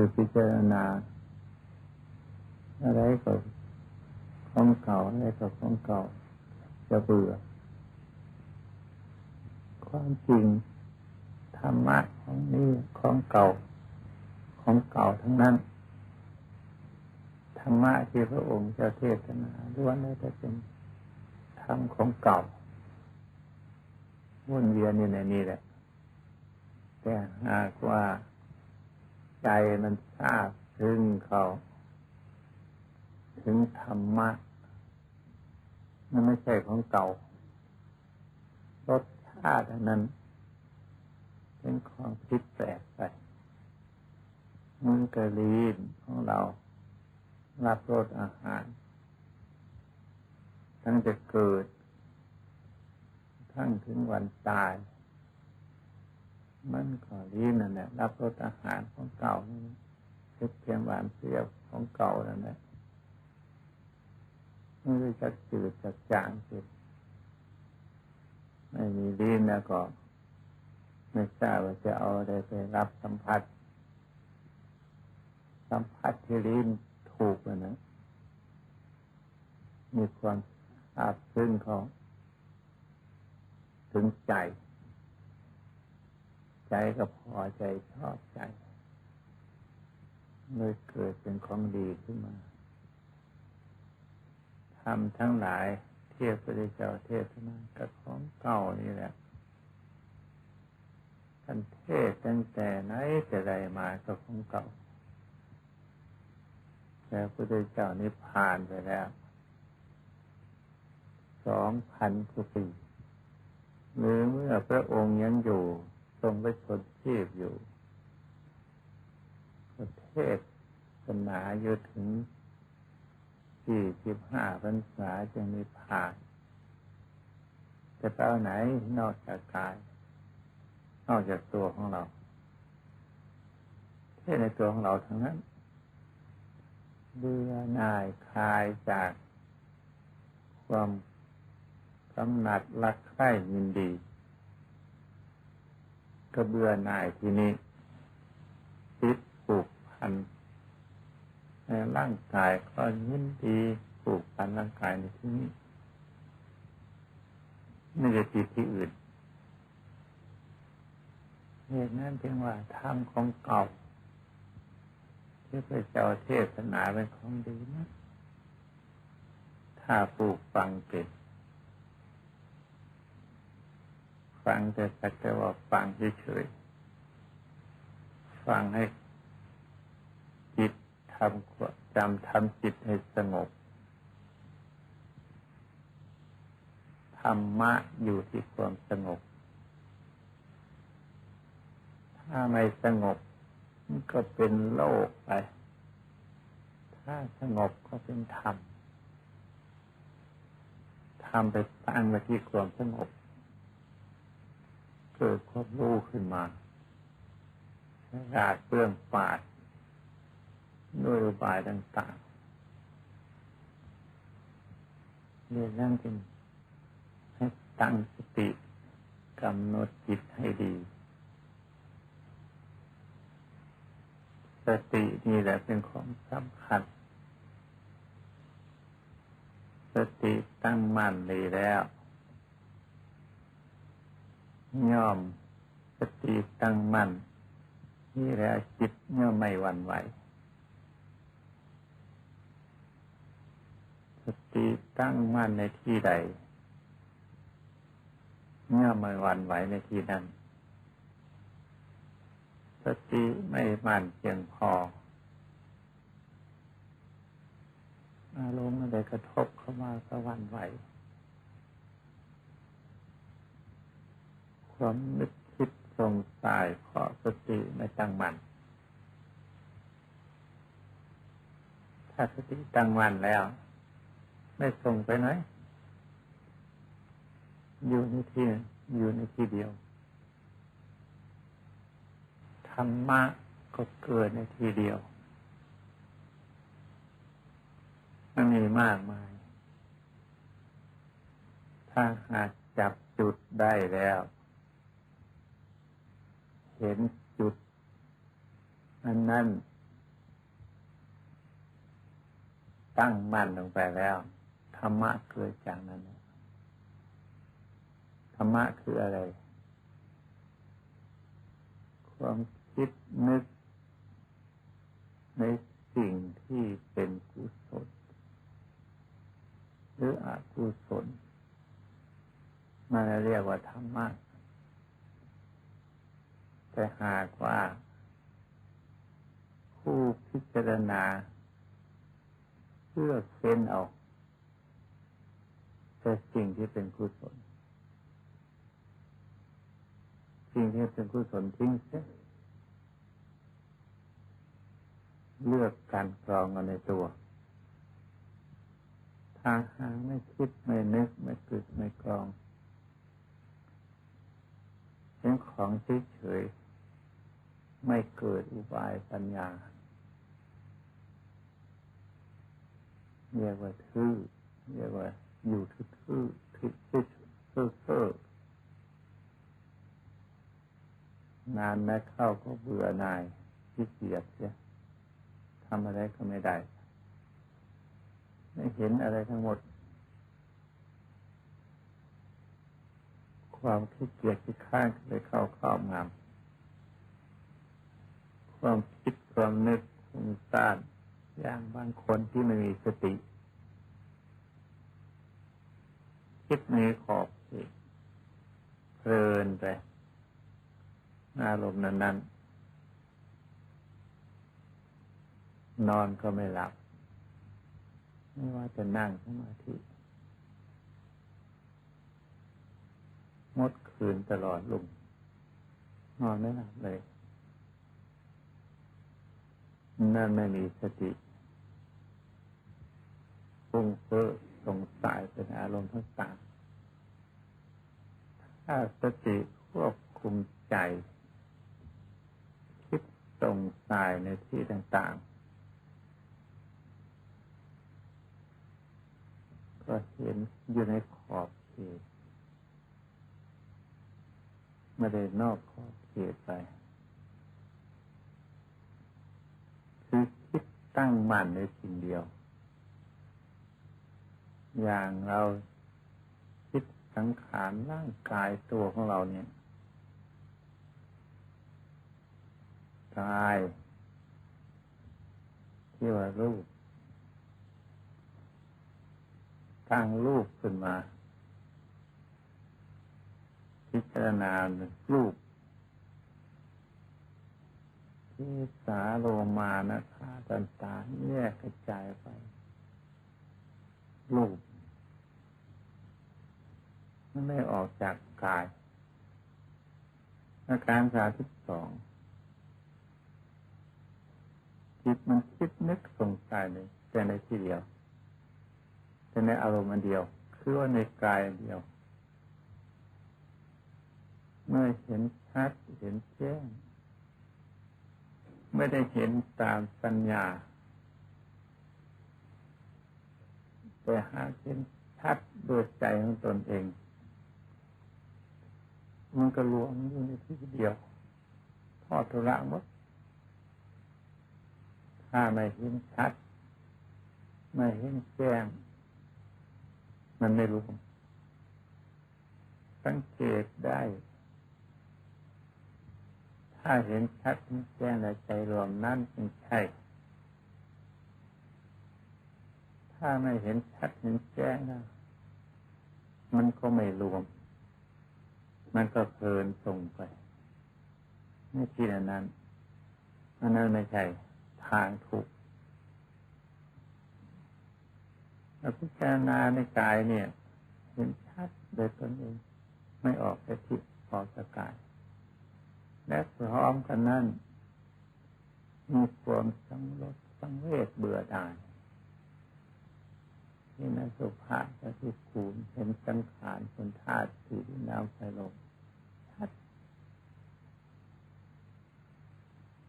คือพิจารณา อะไรก็ของเก่าอะไรก็ของเก่า จะเบื่อ ความจริงธรรมะของนี้ของเก่า ของเก่าทั้งนั้นธรรมะที่พระองค์จ้าเทศนาล้วนแล้วจะเป็นธรรมของเก่าวนเวียนอยู่ในนี้แหละแต่หากว่า ใจมันทราบถึงเขาถึงธรรมะมันไม่ใช่ของเก่ารสชาตินั้น เป็นของผิดแปลกไปมือกระลีนของเรา รับรสอาหาร ทั้งจะเกิด ทั้งถึงวันตาย มันก็ลีนนั่นแหละรับรสอาหารของเก่านี่เพ็เพียงหวานเปรี้ยวของเก่านั่นแหละไม่ได้จะจืดจะจางสิไม่มีลิ้นแล้วก็ไม่ทราบว่าจะเอาอะไรไปรับสัมผัส สัมผัสที่ลิ้นถูกนะมีความอาบซึ้งของถึงใจ ใจก็พอใจชอบใจเลยเกิดเป็นของดีขึ้นมาทำทั้งหลายเทียบพระเจ้าเทศนากับของเก่านี่แหละท่านเทศตั้งแต่ไหนแต่ใดมาก็ของเก่าแต่พระเจ้านิพพานไปแล้วสองพันกว่าปีหรือเมื่อพระองค์ยังอยู่ ทรงไปชนชีพอยู่ ประเทศศาสนาอยู่ถึงสี่สิบห้าพรรษาจึงมีผ่าน จะไปเอาไหนนอกจากกาย นอกจากตัวของเราเทศในตัวของเราทั้งนั้นเบื่อหน่ายคลายจากความกำหนัดรักใคร่ยินดี ก็เบื่อหน่ายทีนี้ติดผูกพันในร่างกายก็ยินดีผูกพันร่างกายในที่นี้ไม่ได้ติดที่อื่นเหตุนั้นจึงว่าธรรมของเก่าที่พระเจ้าเทศนาเป็นของดีนะ ถ้าปลูกฟังเป็น ฟังแต่สักแต่ว่าฟังเฉยๆฟังให้จิตทำจำทำจิตให้สงบธรรมะอยู่ที่ความสงบ ถ้าไม่สงบมันก็เป็นโลกไป ถ้าสงบก็เป็นธรรม ธรรมไปตั้งไว้ที่ความสงบ เกิดความรู้ขึ้นมาฉลาดเปลื้องปาดด้วยอุบายต่างๆเรื่องนั้นจึงให้ตั้งสติกำหนดจิตให้ดี สตินี่แหละเป็นของสำคัญ สติตั้งมั่นดีแล้ว ย่อมสติตั้งมั่นนี่แหละจิตย่อมไม่หวั่นไหวสติตั้งมั่นในที่ใดเมื่อไม่หวั่นไหวในที่นั้นสติไม่มั่นเพียงพออารมณ์อะไรกระทบเข้ามาก็หวั่นไหว ความนึกคิดสงสัยเพราะสติไม่ตั้งมั่นถ้าสติตั้งมั่นแล้ว ไม่ส่งไปไหนอยู่ในที่อยู่ในที่เดียวธรรมะก็เกิดในที่เดียวมันมีมากมาย ถ้าหากจับจุดได้แล้ว เห็นจุด อันนั้น ตั้งมั่นลงไปแล้ว ธรรมะเกิดจากนั้น ธรรมะคืออะไร ความคิดนึก ในสิ่งที่เป็นกุศลหรืออกุศลมันเรียกว่าธรรมะ แต่หากว่า ผู้พิจารณาเพื่อเฟ้นเอาแต่สิ่งที่เป็นกุศลสิ่งที่เป็นกุศลทิ้งเสียเลือกการกรองเอาในตัว ถ้าหาไม่คิดไม่นึกไม่กึดไม่กรองเป็นของเฉย ไม่เกิดอุบายปัญญาเรียกว่าทื่อเรียกว่าอยู่ทื่อทื่อทื่อทื่อทื่อนานแม้เข้าก็เบื่อนายที่เกียดเสียทำอะไรก็ไม่ได้ ไม่เห็นอะไรทั้งหมด ความคิดเกียดที่ข้างเลยเข้าครอบงำ ความคิดความนึกฟุ้งซ่านอย่างบางคนที่ไม่มีสติ คิดมีขอบเขตเพลินไปอารมณ์นั้นๆ นอนก็ไม่หลับ ไม่ว่าจะนั่งสมาธิมดคืนตลอดลุงนอนไม่หลับเลย นั่นไม่มีสติฟุ้งเฟ้อสงสัยเป็นอารมณ์ต่างๆถ้าสติควบคุมใจ คิดสงสัยในที่ต่างๆ ก็เห็นอยู่ในขอบเขตไม่ได้นอกขอบเขตไป คือคิดตั้งมั่นในสิ่งเดียว อย่างเราคิดสังขารร่างกายตัวของเราเนี่ยกายที่ว่ารูปตั้งรูปขึ้นมา พิจารณารูป ที่สาโลมานะคาตันตาแยกกระจายไปรูปมันไม่ออกจากกาย อาการสาธิตสองจิตมันคิดนึกสงสัยเลยแต่ในที่เดียว แต่ในอารมณ์อันเดียว คือว่าในกายเดียว เมื่อเห็นชัดเห็นแจ้ง ไม่ได้เห็นตามสัญญา แต่หาเห็นชัดด้วยใจของตนเอง มันก็รวมอยู่ในที่เดียวทอดทุระหมดถ้าไม่เห็นชัด ไม่เห็นแจ้ง มันไม่รวมสังเกตได้ ถ้าเห็นชัดเห็นแจ้งในใจรวมนั่นเป็นใช่ ถ้าไม่เห็นชัดเห็นแจ้งมันก็ไม่รวม มันก็เพลินส่งไป ไม่คิดอันนั้นอันนั้นไม่ใช่ทางถูกเราพิจารณาในกายเนี่ย เห็นชัดโดยตนเอง ไม่ออกไปทิศออกจากกาย และพร้อมกันนั้นมีความสังรสสังเวชเบื่อดายที่นัสุภาพและที่คูณเห็นสังขารเป็นธาตุสี่น้ำไฟลมชัด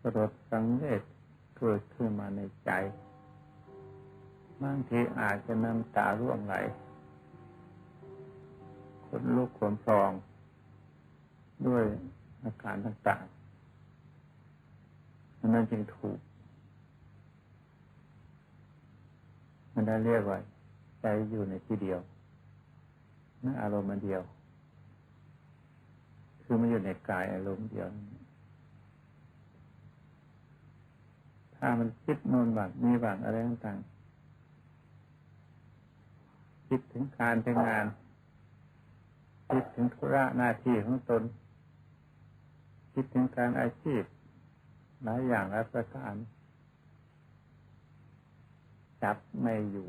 สลดสังเวชเกิดขึ้นมาในใจบางทีอาจจะน้ำตาร่วงไหลคนลุกขนฟอง ด้วย อาการต่างๆนั้นจึงถูก มันได้เรียกว่าใจอยู่ในที่เดียวนั่นอารมณ์เดียว คือมันอยู่ในกายอารมณ์เดียว ถ้ามันคิดโน่นบ้างมีบ้างอะไรต่างๆคิดถึงการถึงงานคิดถึงธุระหน้าที่ของตน คิดถึงการอาชีพ หลายอย่างหลายประการจับไม่อยู่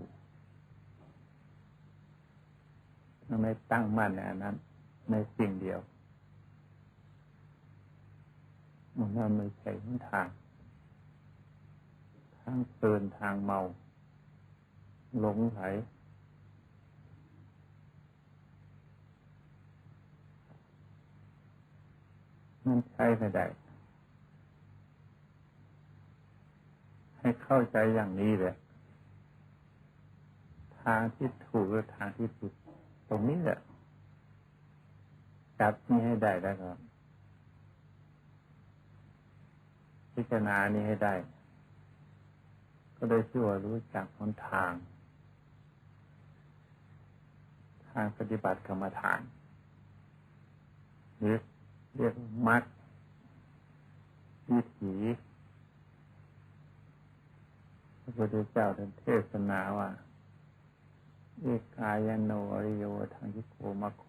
ไม่ตั้งมั่นในนั้น ในสิ่งเดียวมันนั่นไม่ใช่ทาง ทางเตือนทางเมาหลงไหล มันใช่ไม่ได้ ให้เข้าใจอย่างนี้เลยทางที่ถูกหรือทางที่ผิดตรงนี้แหละจับนี่ให้ได้แล้วก็พิจารณานี้ให้ได้ ก็ได้ชื่อว่ารู้จักหนทาง ทางปฏิบัติกรรมฐานหรือ เรียกมัดวิถีพระพุทธเจ้าท่านเทศนาว่าเอกายโนอริโยทางยิโกมาโค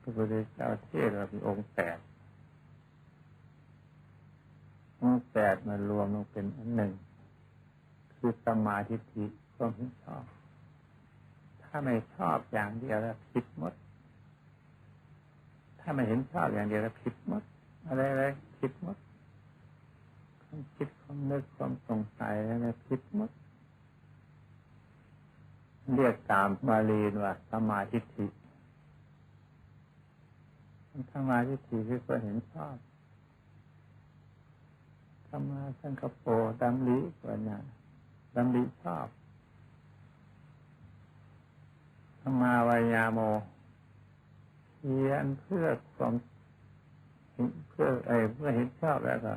พระพุทธเจ้าเทศเราเป็นองค์แปดองค์แปดมารวมลงเป็นอันหนึ่ง คือสมาธิิความเห็นชอบ ถ้าไม่ชอบอย่างเดียวแล้วผิดหมดาไม่เห็นชอบอย่างเดียวแล้วผิดหมดอะไรอะไรผิดหมดความคิดความนึกความสงสัยอะไรผิดหมดเรียกตามบาลีว่าสมาธิิสมาธิิคือก็เห็นชอบธรรมาสังคโปดำลิกว่าน่ะดำลิชอบธรรมาวายาโม พียนเพื่อความเพื่อไอ้เพื่อเห็นชอบแล้วก็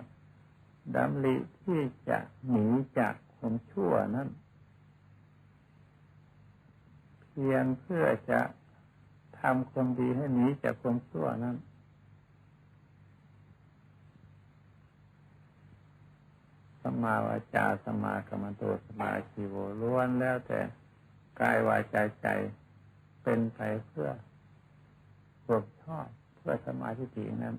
ดำลิที่จะหนีจากความชั่วนั้นเพียงเพื่อจะทำความดีให้หนีจากความชั่วนั้นสมาวาจาสมากรรมโตสมาชีโวล้วนแล้วแต่กายวาจาใจเป็นไปเพื่อ ความชอบเพื่อสมาธิินั้น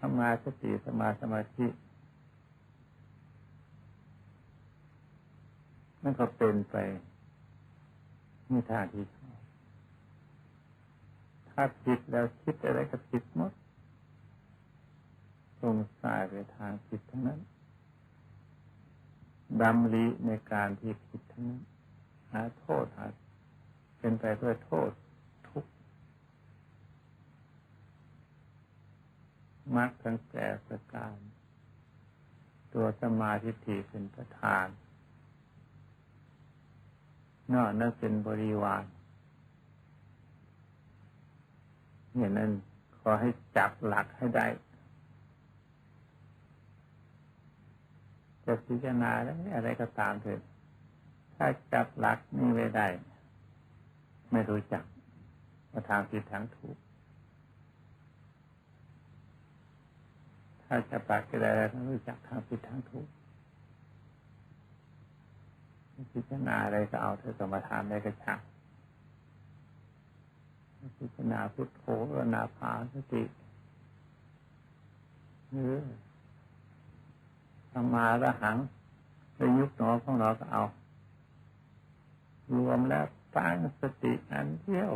สมาสติสมาสมาธิมันก็เป็นไปมีทางที่ชอบถ้าผิดแล้วคิดอะไรก็ผิดหมดตรงสายไปทางผิดทั้งนั้นดำริในการที่ผิดทั้งนั้นหาโทษหา เป็นไปเพื่อโทษทุกมรรคทั้งแปดประการ ตัวสมาธิเป็นประธาน นอกนั้นเป็นบริวารเนี่ยนั้นขอให้จับหลักให้ได้จะพิจารณาอะไรก็ตามเถิดถ้าจับหลักนี่ไม่ได้ ไม่รู้จักว่าทางผิดทางถูก ถ้าจะปักก็ได้ต้องรู้จักทางผิดทางถูกพิจารณาอะไรก็เอาเธอกรรมฐานได้ก็ช่างพิจารณาพุทโธนาภาสติหรือธรรมาระหังในยุคหนอของเราก็เอา รวมแล้ว ตั้งสติอันเดียว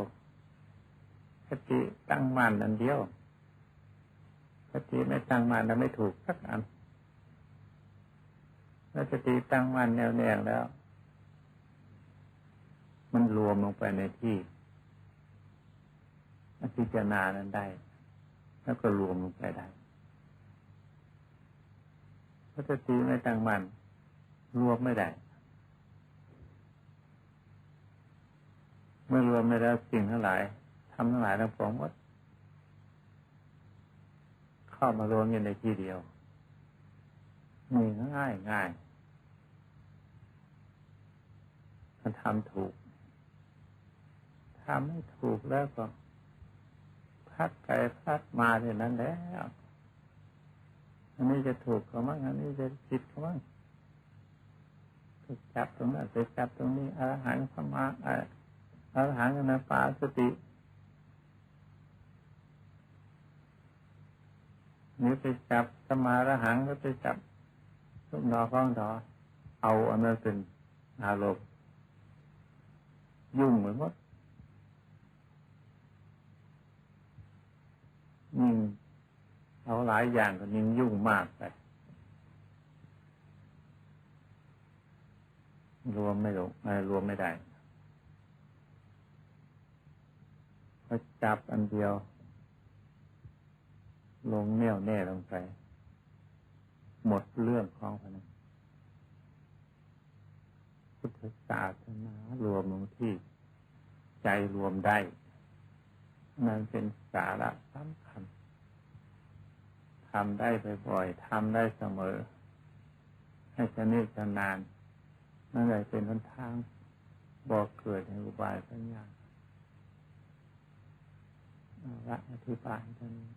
สติตั้งมั่นอันเดียว สติไม่ตั้งมั่นแล้วไม่ถูกสักอันแล้วสติตั้งมั่นแน่วแน่แล้ว มันรวมลงไปในที่พิจารณานั้นได้ แล้วก็รวมลงไปได้พระสติไม่ตั้งมันรวมไม่ได้ เมื่อรวมไม่ได้สิ่งทั้งหลายทำทั้งหลายทั้งปวงวัดเข้ามารวมอยู่ในที่เดียวมีง่ายง่ายถ้าทำถูกทำไม่ถูกแล้วก็พัดไปพัดมาเท่านั้นแล้วอันนี้จะถูกก็มั่งอันนี้จะผิดก็มั่งจับตรงนั้นไปจับตรงนี้อรหังสมาอ รหังนาปาสตินี่ไปจับสมาระหังก็ไปจับทุกดอกข้องดอเอาอันนั้นเป็นอารมณ์ยุ่งเหมือนหมดยิ่งเอาหลายอย่างก็ยิ่งยุ่งมากไปรวมไม่ลงไม่รวมไม่ได้ พอจับอันเดียว ลงแน่วแน่ลงไป หมดเรื่องของพนันพุทธศาสนารวมลงที่ใจรวมได้นั่นเป็นสาระสำคัญทำได้บ่อยๆทำได้เสมอ ให้ชนิดชนาน นั่นเลยเป็นหนทางบอกเกิดในอุบายปัญญา เอาละอธิบายท่านนี้